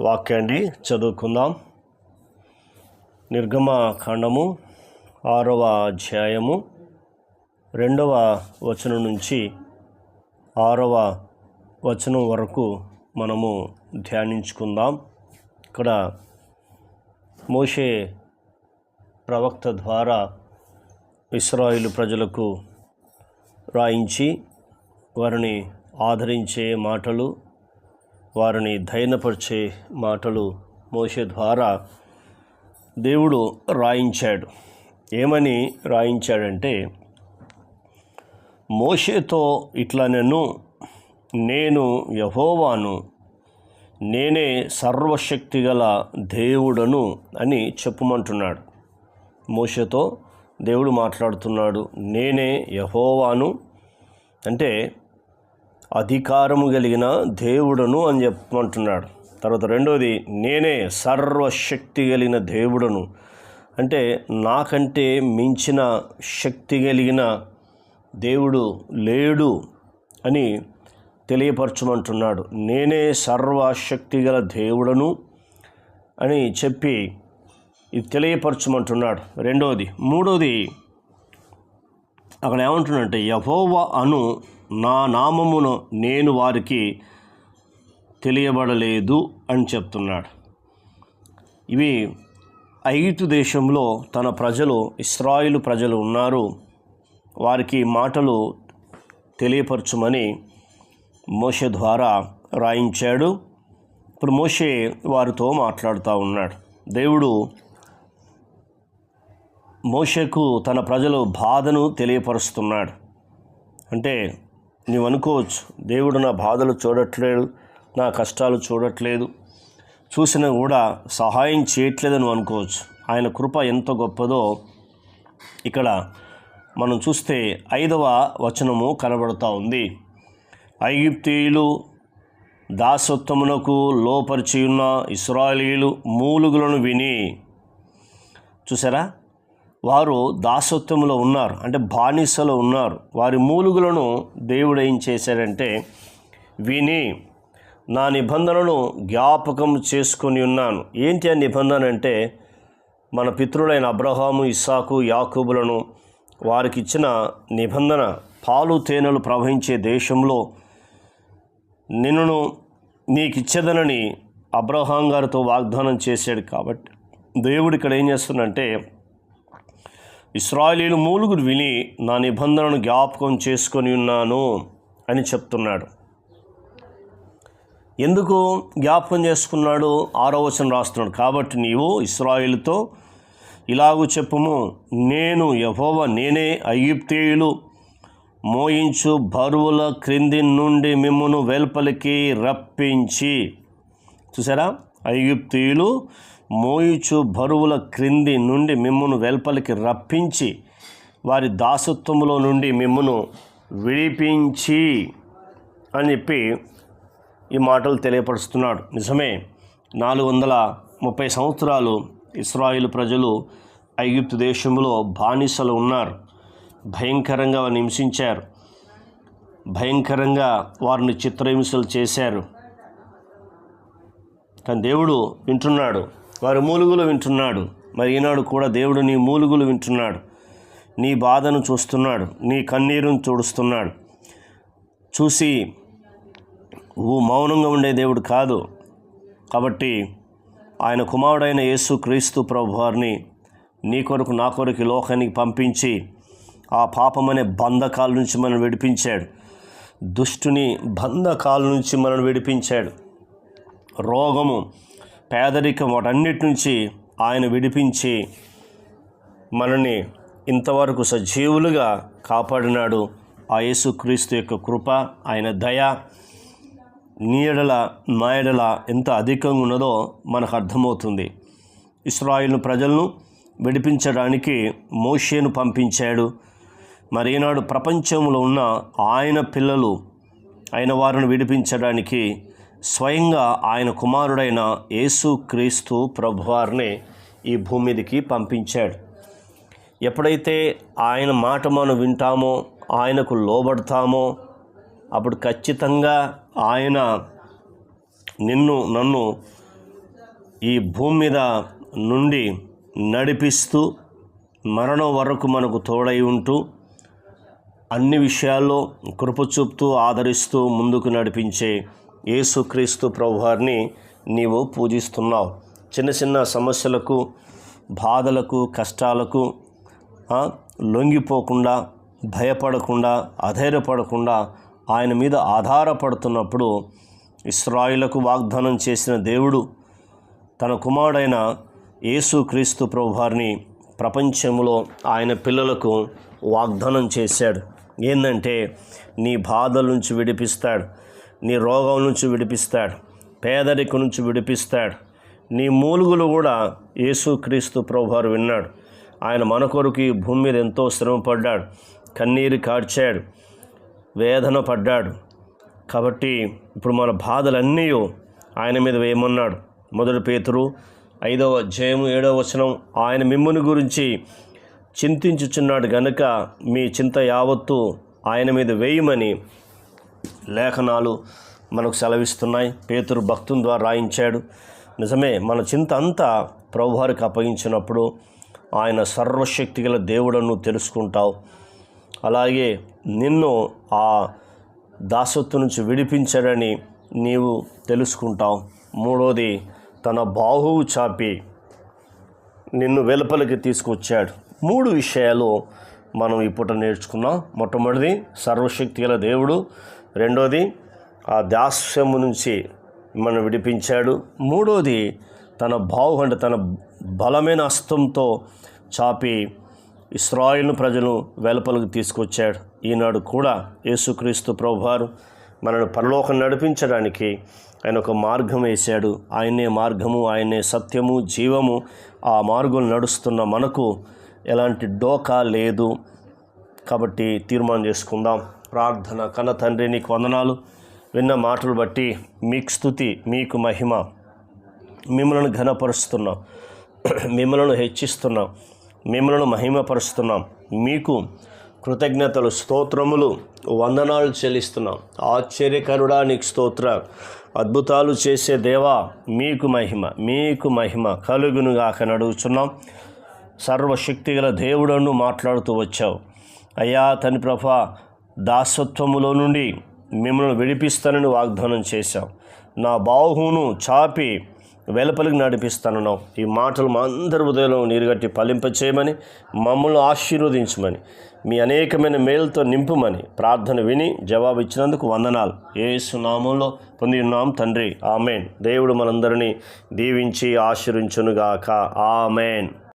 వాక్యాన్ని చదువుకుందాం. నిర్గమ ఖండము ఆరవ అధ్యాయము రెండవ వచనం నుంచి ఆరవ వచనం వరకు మనము ధ్యానించుకుందాం. ఇక్కడ మోషే ప్రవక్త ద్వారా ఇస్రాయిలు ప్రజలకు రాయించి వారిని ఆదరించే మాటలు వారిని ధైర్యపరిచే మాటలు మోషే ద్వారా దేవుడు రాయించాడు. ఏమని రాయించాడంటే మోషేతో ఇట్లా నేను నేను యహోవాను నేనే సర్వశక్తి గల దేవుడను అని చెప్పమంటున్నాడు. మోషతో దేవుడు మాట్లాడుతున్నాడు నేనే యహోవాను అంటే అధికారము కలిగిన దేవుడను అని చెప్పమంటున్నాడు. తర్వాత రెండోది నేనే సర్వశక్తి కలిగిన దేవుడను. అంటే నాకంటే మించిన శక్తి కలిగిన దేవుడు లేడు అని తెలియపరచమంటున్నాడు. నేనే సర్వశక్తి గల దేవుడను అని చెప్పి ఇది తెలియపరచమంటున్నాడు. రెండోది మూడోది అక్కడ ఏమంటున్నాడంటే యహోవ అను నా నామమును నేను వారికి తెలియబడలేదు అని చెప్తున్నాడు. ఇవి ఐగుప్తు దేశంలో తన ప్రజలు ఇస్రాయిలు ప్రజలు ఉన్నారు. వారికి మాటలు తెలియపరచుమని మోషే ద్వారా రాయించాడు. ఇప్పుడు మోషే వారితో మాట్లాడుతూ ఉన్నాడు. దేవుడు మోషకు తన ప్రజలు బాధను తెలియపరుస్తున్నాడు. అంటే నీవు అనుకోవచ్చు దేవుడు నా బాధలు చూడట్లేదు నా కష్టాలు చూడట్లేదు. చూసినా కూడా సహాయం చేయట్లేదని నువ్వు అనుకోవచ్చు. ఆయన కృప ఎంత గొప్పదో ఇక్కడ మనం చూస్తే ఐదవ వచనము కనబడుతూ ఉంది. ఐగిప్తీయులు దాసత్వమునకు లోపరిచి ఉన్న ఇస్రాయలీలు మూలుగులను విని చూసారా? వారు దాసత్వంలో ఉన్నారు అంటే బానిసలో ఉన్నారు. వారి మూలుగులను దేవుడు ఏం చేశాడంటే విని నా నిబంధనను జ్ఞాపకం చేసుకొని ఉన్నాను. ఏంటి ఆ నిబంధన అంటే మన పితృలైన అబ్రహాము ఇస్సాకు యాకూబులను వారికి ఇచ్చిన నిబంధన పాలు తేనెలు ప్రవహించే దేశంలో నిన్ను నీకు ఇచ్చేదనని అబ్రహాం గారితో వాగ్దానం చేశాడు కాబట్టి. దేవుడు ఇక్కడ ఏం చేస్తున్నంటే ఇస్రాయలీలు మూలుగురు విని నా నిబంధనను జ్ఞాపకం చేసుకొని ఉన్నాను అని చెప్తున్నాడు. ఎందుకు జ్ఞాపకం చేసుకున్నాడు? ఆరో వచనం రాస్తున్నాడు. కాబట్టి నీవు ఇస్రాయిల్తో ఇలాగూ చెప్పుము. నేను యహోవ నేనే అయ్యుప్తేయులు మోయించు బరువుల క్రింది నుండి మిమ్మను వెల్పలికి రప్పించి. చూసారా? ఐగుప్తీయులు మోయిచు బరువుల క్రింది నుండి మిమ్మును వెల్పలికి రప్పించి వారి దాసత్వములో నుండి మిమ్మును విడిపించి అని చెప్పి ఈ మాటలు తెలియపరుస్తున్నాడు. నిజమే నాలుగు వందల ముప్పై సంవత్సరాలు ఇస్రాయిల్ ప్రజలు ఐగిప్తు దేశంలో బానిసలు ఉన్నారు. భయంకరంగా వారిని హింసించారు. భయంకరంగా వారిని చిత్రహింసలు చేశారు. కానీ దేవుడు వింటున్నాడు. వారి మూలుగులు వింటున్నాడు. మరి ఈనాడు కూడా దేవుడు నీ మూలుగులు వింటున్నాడు. నీ బాధను చూస్తున్నాడు. నీ కన్నీరును చూడుస్తున్నాడు. చూసి ఊ మౌనంగా ఉండే దేవుడు కాదు. కాబట్టి ఆయన కుమారుడైన యేసు క్రీస్తు ప్రభు వారిని నీ కొరకు నా కొరకు లోకానికి పంపించి ఆ పాపమనే బంధకాల నుంచి మనం విడిపించాడు. దుష్టుని బంధకాల నుంచి మనం విడిపించాడు. రోగము పేదరికం వాటన్నిటి నుంచి ఆయన విడిపించి మనల్ని ఇంతవరకు సజీవులుగా కాపాడినాడు. ఆ యేసుక్రీస్తు యొక్క కృప ఆయన దయ నీడల నాయడల ఎంత అధికంగా ఉన్నదో మనకు అర్థమవుతుంది. ఇస్రాయిల్ ప్రజలను విడిపించడానికి మోషేను పంపించాడు. మరి ఈనాడు ప్రపంచంలో ఉన్న ఆయన పిల్లలు అయిన వారిని విడిపించడానికి స్వయంగా ఆయన కుమారుడైన యేసు క్రీస్తు ప్రభువారిని ఈ భూమి మీదకి పంపించాడు. ఎప్పుడైతే ఆయన మాట మనం వింటామో ఆయనకు లోబడతామో అప్పుడు ఖచ్చితంగా ఆయన నిన్ను నన్ను ఈ భూమి మీద నుండి నడిపిస్తూ మరణం వరకు మనకు తోడై ఉంటూ అన్ని విషయాల్లో కృప చూపుతూ ఆదరిస్తూ ముందుకు నడిపించే యేసుక్రీస్తు ప్రభువారిని నీవు పూజిస్తున్నావు. చిన్న చిన్న సమస్యలకు బాధలకు కష్టాలకు లొంగిపోకుండా భయపడకుండా అధైర్యపడకుండా ఆయన మీద ఆధారపడుతున్నప్పుడు ఇస్రాయిలకు వాగ్దానం చేసిన దేవుడు తన కుమారుడైన యేసుక్రీస్తు ప్రభువారిని ప్రపంచంలో ఆయన పిల్లలకు వాగ్దానం చేశాడు. ఏంటంటే నీ బాధల నుంచి విడిపిస్తాడు. నీ రోగం నుంచి విడిపిస్తాడు. పేదరికం నుంచి విడిపిస్తాడు. నీ మూలుగులు కూడా యేసుక్రీస్తు ప్రభువారు విన్నాడు. ఆయన మన కొరకు ఈ భూమి మీద ఎంతో శ్రమపడ్డాడు కన్నీరు కార్చాడు. వేదన పడ్డాడు. కాబట్టి ఇప్పుడు మన బాధలన్నీ ఆయన మీద వేయమన్నాడు. మొదటి పేతురు ఐదవ అధ్యాయం ఏడవ వచనం ఆయన మిమ్ముని గురించి చింతించుచున్నాడు గనుక మీ చింత యావత్తు ఆయన మీద వేయమని లేఖనాలు మనకు సెలవిస్తున్నాయి. పేతురు భక్తుని ద్వారా రాయించాడు. నిజమే మన చింత అంతా ప్రభువారికి అప్పగించినప్పుడు ఆయన సర్వశక్తి గల దేవుడను తెలుసుకుంటావు. అలాగే నిన్ను ఆ దాసత్వం నుంచి విడిపించాడని నీవు తెలుసుకుంటావు. మూడోది తన బాహువు చాపి నిన్ను వెలుపలికి తీసుకొచ్చాడు. మూడు విషయాలు మనం ఇప్పుడు నేర్చుకున్నాం. మొట్టమొదటిది సర్వశక్తి గల దేవుడు రెండోది ఆ దాస్యము నుంచి మనం విడిపించాడు. మూడోది తన బాహు అంటే తన బలమైన హస్తంతో చాపి ఇస్రాయిల్ను ప్రజలు వెలుపలకు తీసుకొచ్చాడు. ఈనాడు కూడా యేసుక్రీస్తు ప్రభువారు మనను పరలోకం నడిపించడానికి ఆయన ఒక మార్గం వేశాడు. ఆయనే మార్గము ఆయనే సత్యము జీవము. ఆ మార్గం నడుస్తున్న మనకు ఎలాంటి డోకా లేదు. కాబట్టి తీర్మానం చేసుకుందాం. ప్రార్థన కన్న తండ్రి నీకు వందనాలు. విన్న మాటలు బట్టి మీకు స్థుతి మీకు మహిమ. మిమ్మలను ఘనపరుస్తున్నాం. మిమ్మలను హెచ్చిస్తున్నాం. మిమ్మలను మహిమపరుస్తున్నాం. మీకు కృతజ్ఞతలు స్తోత్రములు వందనాలు చెల్లిస్తున్నాం. ఆశ్చర్యకరుడా నీకు స్తోత్ర. అద్భుతాలు చేసే దేవా మీకు మహిమ మీకు మహిమ కలుగునుగాక నడుచున్నాం సర్వశక్తి గల దేవుడను మాట్లాడుతూ వచ్చావు. అయ్యా తని ప్రభా దాసత్వములో నుండి మిమ్మల్ని విడిపిస్తానని వాగ్దానం చేశావు నా బాహువును చాపి వెలుపలికి నడిపిస్తానన్నావు ఈ మాటలు మా అందరి ఉదయంలో నీరుగట్టి ఫలింపచేయమని మమ్మల్ని ఆశీర్వదించమని మీ అనేకమైన మేలుతో నింపుమని ప్రార్థన విని జవాబు ఇచ్చినందుకు వందనాలు. ఏసు నామంలో పొంది ఉన్నాం తండ్రి. ఆమెన్. దేవుడు మనందరినీ దీవించి ఆశీర్వించునుగాక. ఆమెన్.